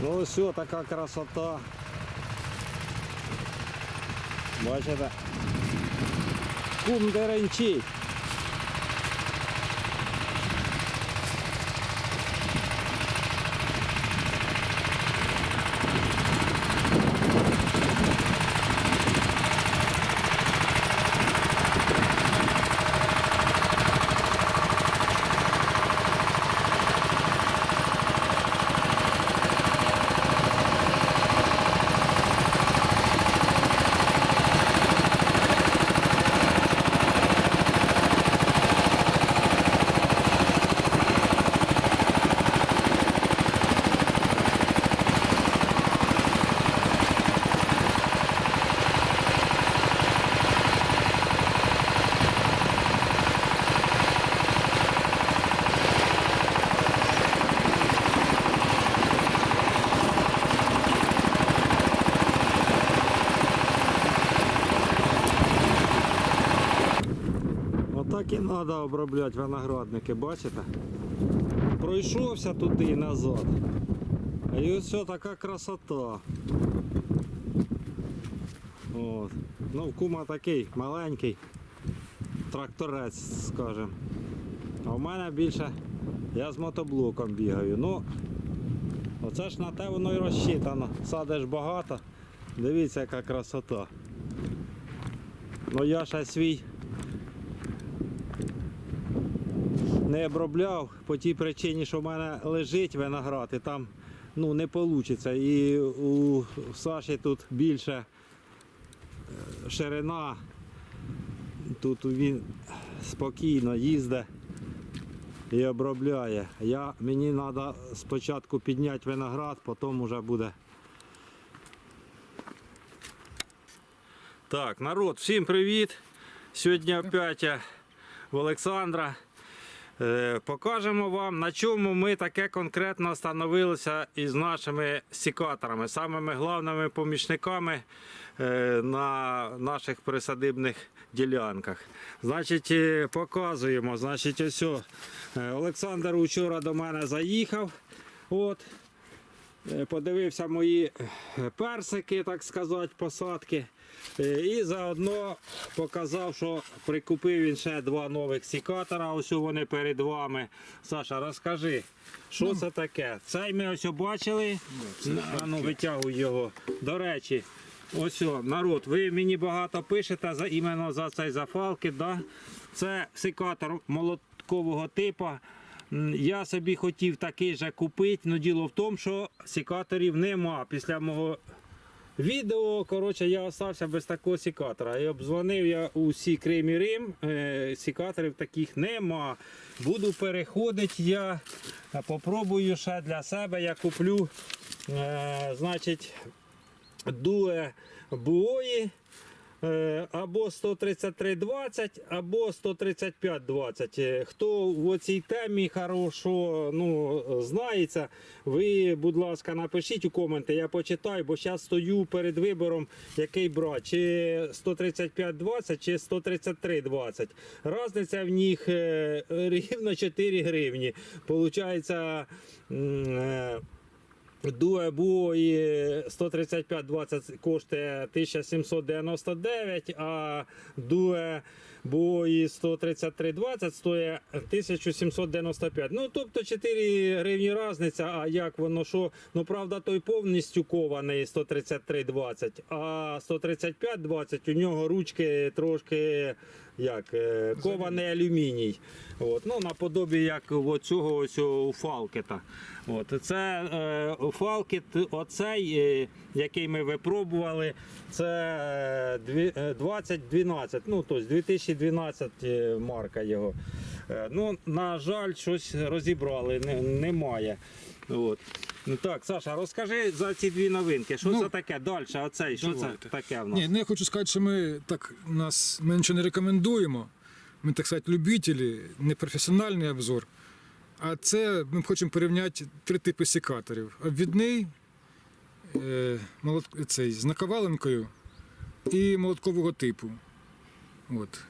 Ну все, така красота. Бачите? Кум деренчить. І треба обробляти виноградники, бачите? Пройшовся туди і назад. І ось все така красота. От. Ну, кума такий маленький тракторець, скажем. А в мене більше я з мотоблоком бігаю. Ну, оце ж на те воно і розчитано. Садиш багато. Дивіться, яка красота. Ну я ще свій не обробляв по тій причині, що в мене лежить виноград і там ну, не вийде. І у Саші тут більше е, ширина. Тут він спокійно їздить і обробляє. Я, мені треба спочатку підняти виноград, потім вже буде. Так, народ, всім привіт! Сьогодні опять я в Олександра. Е, Покажемо вам, на чому ми таке конкретно встановилися із нашими сікаторами, самими головними помічниками е, на наших присадибних ділянках. Значить, е, показуємо. Значить, ось Олександр вчора до мене заїхав. От, подивився мої е, персики, так сказати, посадки. Е, І заодно показав, що прикупив він ще два нових сікатора. Ось вони перед вами. Саша, розкажи, що це таке? Цей ми ось бачили. А ну витягуй його. До речі, ось народ, ви мені багато пишете за іменно за цей зафалки. Да? Це секатор молоткового типу. Я собі хотів такий же купити, але діло в тому, що секаторів нема. Після мого відео коротше, я залишився без такого секатора. І обдзвонив я у всі Крим і Рим, е, секаторів таких нема. Буду переходити я, попробую ще для себе, я куплю е, значить, дуе буої. Е, Або 133.20, або 135.20. Е, Хто в цій темі хорошо ну, знається, ви, будь ласка, напишіть у коменти, я почитаю, бо зараз стою перед вибором, який брати, чи 135.20, чи 133.20. Разниця в них е, рівно 4 гривні. Получається. М, і Дуе Буї 135-20 коштує 1799, а Дуе Буї 133-20 стоїть 1795. Ну, тобто 4 гривні різниця, а як воно що? Ну, правда, той повністю кований 133-20, а 135-20 у нього ручки трошки як, е, кований алюміній. От, ну, наподобі як цього ось у Фалкета. От, це е, Фалкет, оцей, е, який ми випробували, це е, дві- е, 2012, ну, тобто 2012 е, марка його. Е, ну, на жаль, щось розібрали, не, немає. От. Ну, так, Саша, розкажи за ці дві новинки. Що Ну, це таке? Далі, оцей, що давайте. це таке в нас? Ні, ну я хочу сказати, що ми так нас ми нічого не рекомендуємо. Ми, так сказати, любителі, не професіональний обзор. А це ми хочемо порівняти три типи секаторів. Обвідний, е, молот, цей, з наковаленкою і молоткового типу. От.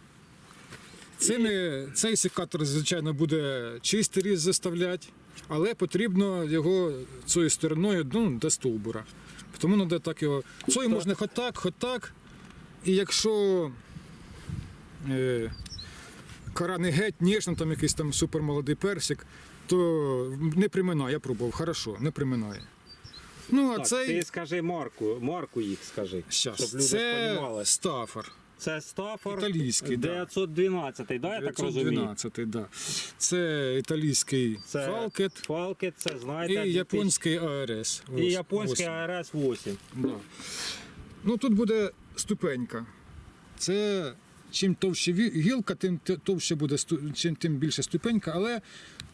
Цими, цей секатор, звичайно, буде чистий різ заставляти. Але потрібно його цією стороною ну, до стовбура. Тому треба так його. Цей можна хоч так, хоч так. І якщо е, кора не геть, ніжна, там якийсь там супермолодий персик, то не приминає, я пробував, хорошо, не приминає. Ну, а Так, цей. Ти скажи марку, марку їх скажи, Щас. щоб люди Це розуміли. стафер. Це Стаффорд Італійський, да. 912, да, я так розумію? 912, да. Це італійський Це Falket Falket, це знаєте. і японський АРС. І японський АРС 8. Да. Ну тут буде ступенька. Це чим товще гілка, тим товще буде чим тим більше ступенька. Але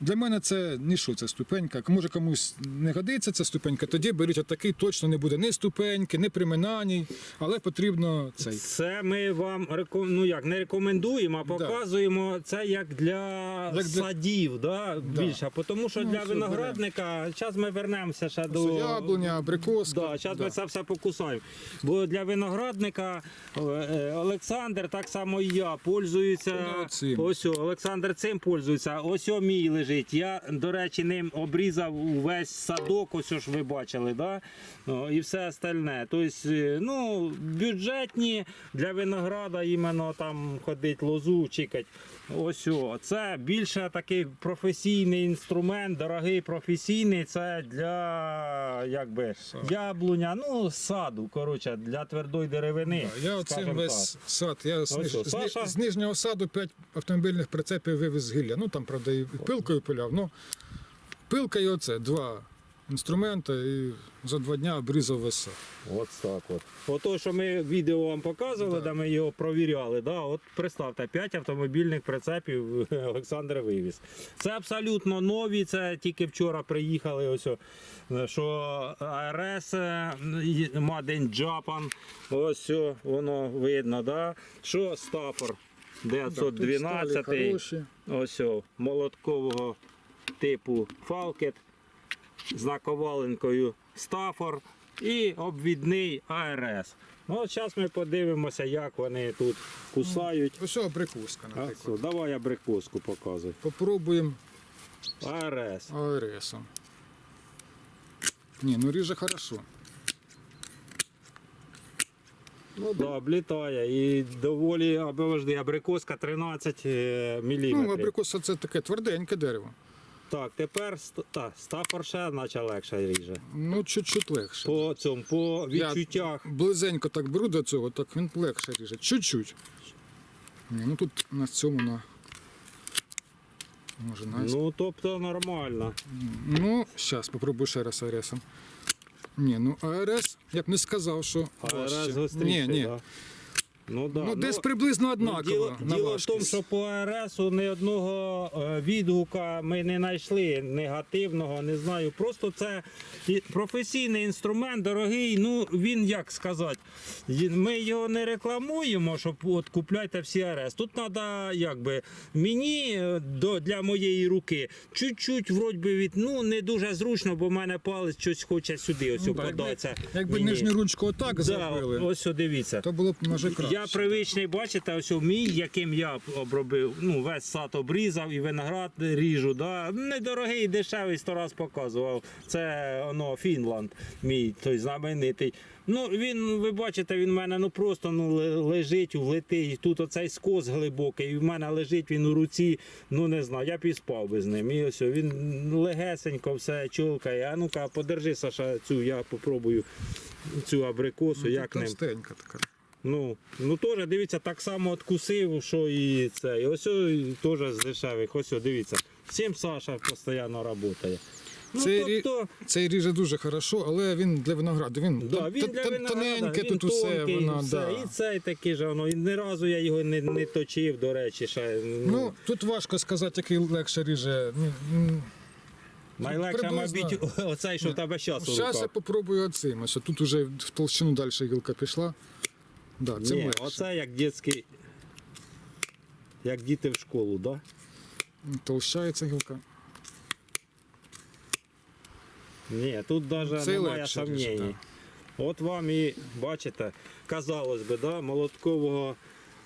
для мене це не що це ступенька. Може комусь не годиться ця ступенька, тоді беріть отакий, точно не буде ні ступеньки, ні приминань, але потрібно цей. Це ми вам реком... ну як не рекомендуємо, а показуємо це як для, Як для- садів, да, більше. А Тому що Ну, для виноградника, зараз ми вернемося ще до Яблуня, абрикоска. Да, зараз да. ми це все покусаємо. Бо для виноградника е, е, Олександр, так само і я, пользуються. Цим. Ось о, Олександр цим пользується. Ось о мій лежить. Я, до речі, ним обрізав весь садок, ось ж ви бачили, да? О, і все остальне. Тобто, ну, бюджетні для винограда іменно там ходить лозу, чикать. Ось о, це більше такий професійний інструмент, дорогий професійний. Це для якби яблуня, ну саду, коротше, для твердої деревини. Да, Я оцим весь сад. Я ниж- що, з, Саша? з нижнього саду 5 автомобільних прицепів вивез з гілля. Ну там, правда, і пилкою пиляв. Ну, пилка і оце, два інструменти, і за два дня обрізав весь сад. От так от. Ото, що ми відео вам показували, де ми його провіряли, да, от представте, 5 автомобільних прицепів Олександр вивіз. Це абсолютно нові, це тільки вчора приїхали. Ось, що АРС in Japan, ось воно видно, да? що Да, сталі 912, хороші. ось молоткового типу Falket з наковаленкою Стафор і обвідний АРС. Ну, от зараз ми подивимося, як вони тут кусають. Ось абрикоска, А, наприклад. все, давай я брикоску показую. Попробуємо АРС. АРСом. Ні, ну ріже хорошо. Ну да, облітає. І доволі абрикоска 13 мм. Ну, абрикоса це таке тверденьке дерево. Так, тепер та, стафор ще наче легше ріже. Ну, чуть-чуть легше. По цьому, по Я близенько так беру до цього, так він легше ріже. Чуть-чуть. Ну тут на цьому на. Може на. Ну, Ну, тобто нормально. ну зараз попробую ще раз АРСом. Ні, ну АРС, я б не сказав, що. АРС гостріше. Ні, ні. Да? Ну, да. Ну, десь приблизно Ну, однаково. Діло, на діло в важкість. тому, що по АРСу ні одного е, відгука ми не знайшли негативного, не знаю. Просто це і- професійний інструмент, дорогий. Ну він як сказати, й- ми його не рекламуємо, щоб от купляйте всі АРС. Тут треба, якби мені е, до, для моєї руки чуть-чуть вроді би від ну не дуже зручно, бо в мене палець щось хоче сюди. Ось Ну, так, податися. Якби мені. нижню ручку отак Да, зробили, ось о, дивіться. то було б може краще. Я привичний, бачите, ось мій, яким я обробив, ну, весь сад обрізав і виноград ріжу. Да? Недорогий, дешевий, сто раз показував. Це воно, Фінланд, мій той знаменитий. Ну, він, ви бачите, він в мене ну, просто ну, лежить, влетить. Тут оцей скос глибокий, і в мене лежить він у руці, ну не знаю, я б і спав би з ним. І ось він легесенько все чолкає. А ну-ка, подержи, Саша, цю, я попробую цю абрикосу, Ну, як ним. така. Ну, ну теж дивіться, так само откусив, що і це. І ось теж з дешевих. Ось дивіться. Цим Саша постійно працює. Ну, Це рі- тобто, Цей ріже дуже хорошо, але він для винограду. Він, да, він для винограда, тоненьке він тут усе, тонкий, воно, все. да. І цей такий же, воно. І ні разу я його не, не точив, до речі, ще. Ну, тут важко сказати, який легше ріже. Ну, Найлегше, мабуть, оцей, що в тебе зараз Зараз я попробую оцим. Ось тут уже в толщину далі гілка пішла. Да, це Ні, легше. оце як дітський, як діти в школу, так? Да? Толщається гілка. Ні, тут навіть Це немає легше. От вам і бачите, казалось би, да, молоткового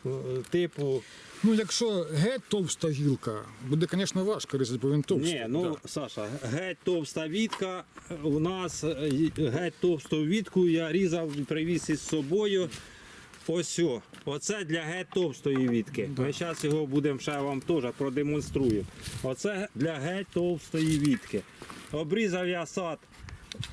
е, типу. Ну, якщо геть товста гілка, буде, звісно, важко різати, бо він товстий. Ні, ну да. Саша, геть товста вітка. У нас е, геть товсту вітку я різав і привіз із собою. Ось о, оце для геть товстої вітки. Ми зараз його будемо ще вам теж продемонструю. Оце для геть товстої вітки. Обрізав я сад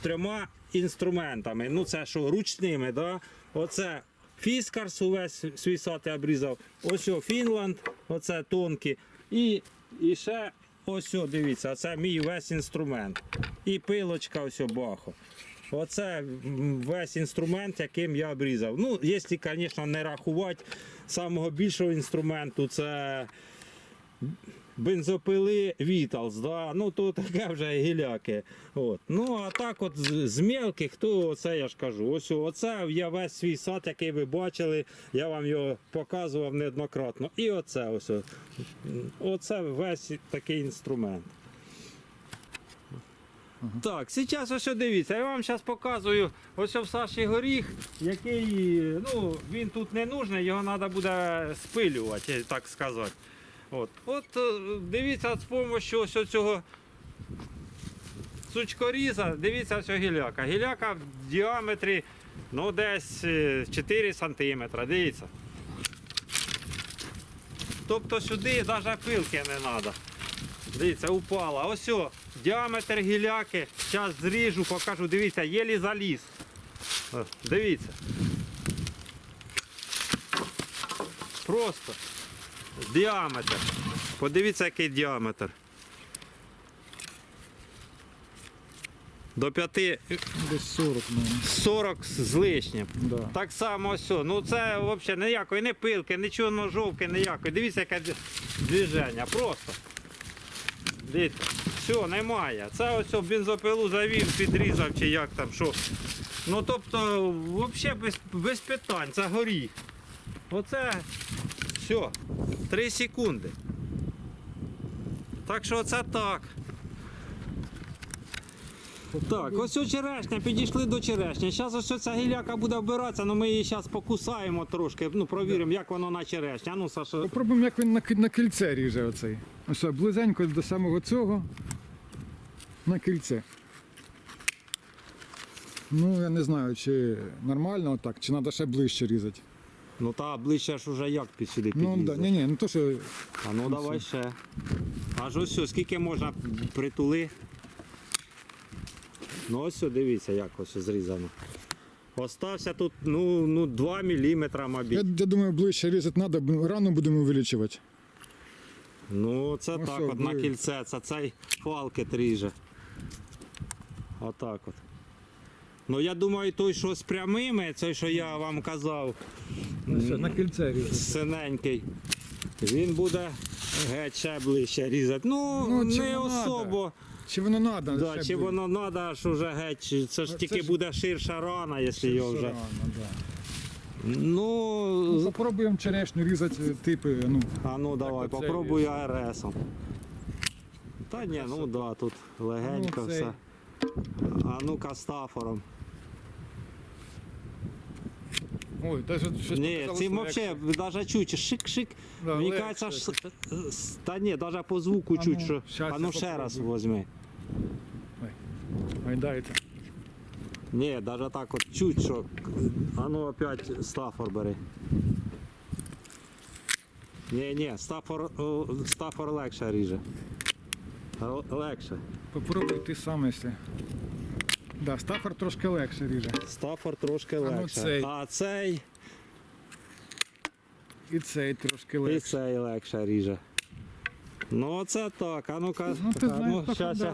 трьома інструментами. Ну це що, ручними, да? Оце фіскарс увесь свій сад я обрізав. Ось о, Фінланд, оце тонкі. І, і ще ось о, дивіться, це мій весь інструмент. І пилочка ось о, бахо. Оце весь інструмент, яким я обрізав. Ну, якщо, звісно, не рахувати самого більшого інструменту, це бензопили Віталс, да? ну то таке вже гіляки. От. Ну а так от з, мелких, то оце я ж кажу. Ось оце я весь свій сад, який ви бачили, я вам його показував неоднократно. І оце ось. Оце весь такий інструмент. Так, зараз ось дивіться, я вам зараз показую ось в Саші горіх, який, ну, він тут не нужний, його треба буде спилювати, так сказати. От, от е, дивіться, з допомогою ось цього сучкоріза, дивіться ось гіляка. Гіляка в діаметрі ну, десь е, 4 см. Дивіться. Тобто сюди навіть пилки не треба. Дивіться, упала. Ось о, діаметр гіляки. Зараз зріжу, покажу. Дивіться, єлі заліз. О, Дивіться. Просто діаметр. Подивіться, який діаметр. До 5 Десь 40, мабуть. 40 з лишнім. Да. Так само все. Ну це взагалі ніякої не пилки, нічого ножовки, ніякої. Дивіться, яке движення. Просто. Дивіться. Все, немає. Це ось бензопилу завів, підрізав чи як там, що. Ну тобто, взагалі без, без питань, це горіх. Оце все. 3 секунди. Так що це так. Так, ось ця черешня, підійшли до черешні. Зараз ось ця гіляка буде вбиратися, але ми її зараз покусаємо трошки, ну провіримо, як воно на черешні. А ну, Саша, Попробуємо, як він на, на кільце ріже оцей. Ось близенько до самого цього на кільце. Ну, я не знаю, чи нормально отак, чи треба ще ближче різати. ну та ближче ж уже як під сюди Ну, підлізе. да, ні, ні, ну то, що А ну давай ще. Аж ось скільки можна притули. Ну ось дивіться, як ось зрізано. Остався тут ну, ну 2 мм, мабуть. я, я думаю, ближче різати треба, рану будемо вилічувати. Ну, це Ну, так, що, от на кільце, це цей фалкет ріже. Отак от. Ну я думаю, той, що з прямими, той, що я вам казав, на кільце різати. синенький, він буде геть ще ближче різати. Ну, Ну, не не особо. Чи воно треба? Да, чи воно треба, що вже геть, чи це ж Ну, тільки ж- буде ширша рана, якщо його вже. Ну, Ну, попробуємо черешню різати е, типи. Ну, а ну давай, оце попробуй АРСом. Та ні, ну да, тут легенько Ну, цей. все. А ну-ка стафором. ой, навіть щось Ні, показалось цим легше. взагалі навіть чуть шик-шик. Да, Мені легше кажеться, ж, с- та ні, навіть по звуку А чуть, ну, що. щас А ну ще раз попробую. возьми. Ой, дайте. Ні, навіть так от чуть, що. А ну опять стафор бери. Ні, ні, стафор, стафор легше ріже. Легше. Попробуй ти сам, якщо. Да, стафер трошки легше ріже. Стафор трошки ну легше. цей. А цей І цей трошки легше. і цей легше ріже. Ну це так. А ну-ка. Ну, ти а знаєш, ну, щас да. я,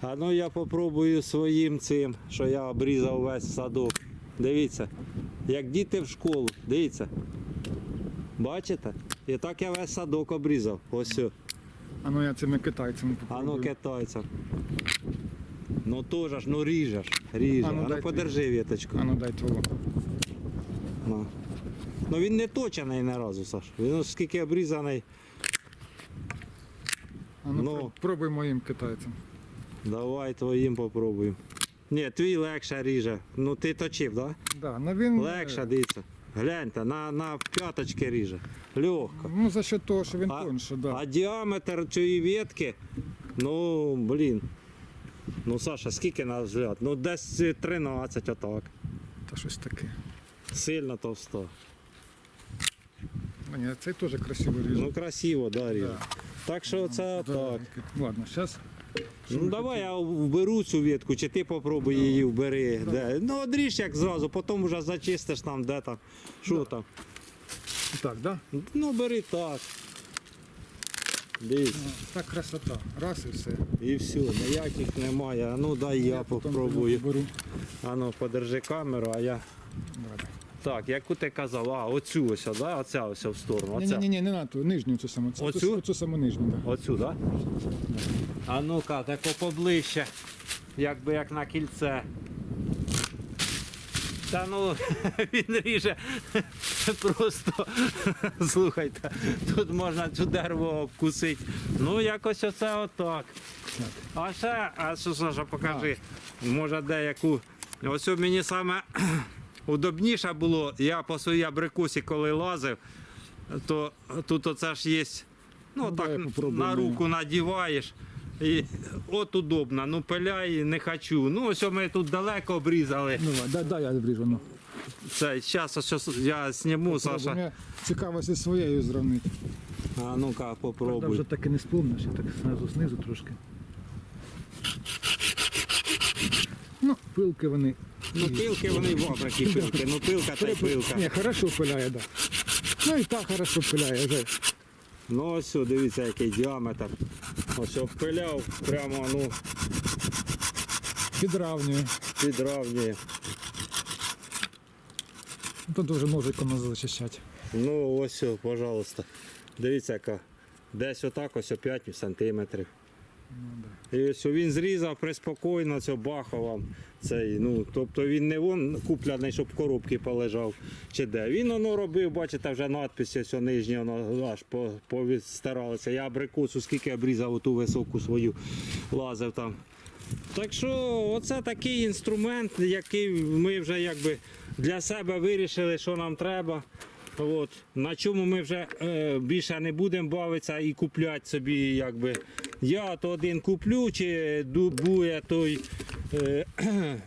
а ну я попробую своїм цим, що я обрізав весь садок. Дивіться, як діти в школу. Дивіться. Бачите? І так я весь садок обрізав. Ось. А ну я цими китайцями А ну китайцям. Ну теж ж, ну ріжеш. Ріже. А А ну, ну, дай подержи віточку. А ну дай твого. Ну. ну він не точений ні разу, Саш. Він скільки обрізаний. А ну, Ну. пробуй моїм китайцем. Давай твоїм попробуємо. Ні, твій легше ріже. Ну ти точив, так? Да, ну він Да? Легше, дивіться. Гляньте, на, на п'яточки ріже. Легко. Ну, за счет того, що він А, тонше, да. а діаметр цієї ветки, ну, блін. Ну, Саша, скільки на взгляд? Ну, десь 13 отак. Та щось таке. Сильно товсто. Ні, цей теж красиво ріже. Ну, красиво, да, ріже. Да. Так що це так. Ладно, зараз. Ну давай я вберу цю ветку, чи ти попробуй її вбери. Де. Ну одріж як зразу, потім вже зачистиш там, де там, що там. Так, да? Ну бери так. Дивись. Так красота. Раз і все. І все, ніяких немає. А ну дай я попробую. Беру. А ну подержи камеру, а я. Ладно. Так, яку ти казав, а оцю ось, да? оця ось в сторону. Ні, Оця. ні, ні, не на ту, нижню цю саму. Цю, Оцю? Цю, цю саму нижню, так. Оцю, так? Да? А ну-ка, тако поближче. Якби як на кільце. Та ну він ріже просто. Слухайте, тут можна цю дерево обкусити. Ну, якось оце отак. А ще, а що Саша, покажи, може деяку. Ось у мені саме удобніше було, я по своїй абрикосі, коли лазив, то тут оце ж є. Ну, Ну, так на руку надіваєш. І от удобно, ну пиляй не хочу. Ну, ось ми тут далеко обрізали. Ну, дай, дай я обріжу. Ну. Це зараз я зніму, Саша. Мені цікаво зі своєю зрівнити. А ну-ка, Правда, попробуй. вже так і не спомниш, я так знизу, знизу трошки. Ну, пилки вони. Ну, пилки вони в Африці пилки. Ну, пилка та й пилка. Ні, хорошо пиляє, так. Ну і так хорошо пиляє вже. Ну ось, дивіться, який діаметр. Ось обпиляв, прямо ну, Підравнює. підравнює. Тут вже ножиком нас зачищати. Ну ось, пожалуйста. Дивіться, яка. Десь отак, ось о 5 сантиметрів. І ось він зрізав приспокійно, це бахав. Цей, ну, тобто він не вон купляний, щоб в коробці полежав чи де. Він воно робив, бачите, вже надписи ось о, нижні воно аж по, повідстаралися. Я абрикосу скільки обрізав оту високу свою, лазив там. Так що оце такий інструмент, який ми вже якби для себе вирішили, що нам треба. От. На чому ми вже е, більше не будемо бавитися і купляти собі. Якби. Я то один куплю, чи дубує той е,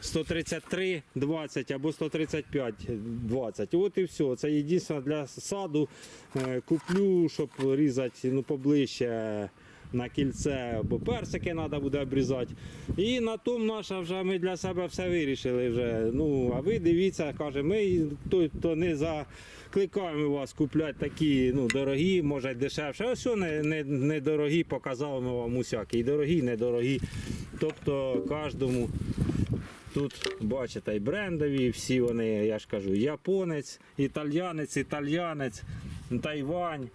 133 20 або 135 20. От і все. Це єдине для саду. Е, куплю, щоб різати ну, поближче на кільце, бо персики треба буде обрізати. І на тому наша вже ми для себе все вирішили. вже. Ну, а ви дивіться, каже, ми то, то не закликаємо вас купляти такі ну, дорогі, може дешевше. Ось не, не, не дорогі, показали ми вам усякі. І дорогі, і недорогі. Тобто кожному. Тут бачите і брендові, всі вони, я ж кажу, японець, італьянець, італьянець, Тайвань.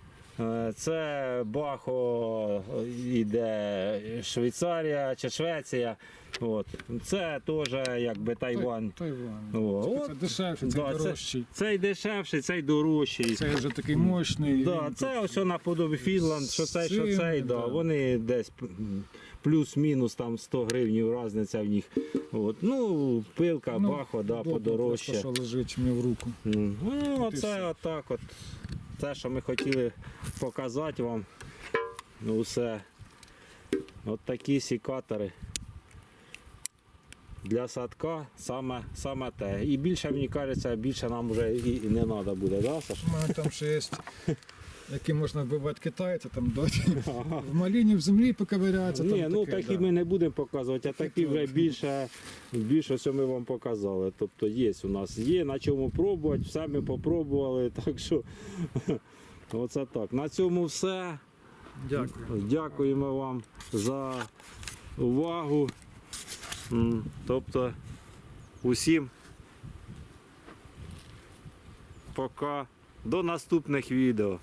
Це Бахо іде Швейцарія чи Швеція. От. Це теж якби Тайвань. Тайвань. О, це от. дешевше, це Да, дорожчий. Цей дешевший, цей дорожчий. Це вже такий мощний. Да, Він це ось наподобі Фінланд, що цей, що цей, да, да. вони десь плюс-мінус там 100 гривень різниця в них. От. Ну, пилка, Ну, бахо, да, подорожче. Що лежить мені в руку. Ну, оце отак от. Те, що ми хотіли показати вам. Ну, все. От такі сікатори. Для садка саме, саме те. І більше, мені кажеться, більше нам вже і і не треба буде, да, Саш? У мене там ще які можна вбивати китайця, там дати. В маліні в землі поковиряться. Ні, ну таке, такі да. ми не будемо показувати, а такі вже більше, більше що ми вам показали. Тобто є у нас, є на чому пробувати, все ми попробували. Так що оце так. На цьому все. Дякую. Дякуємо вам за увагу. Тобто усім пока. До наступних відео.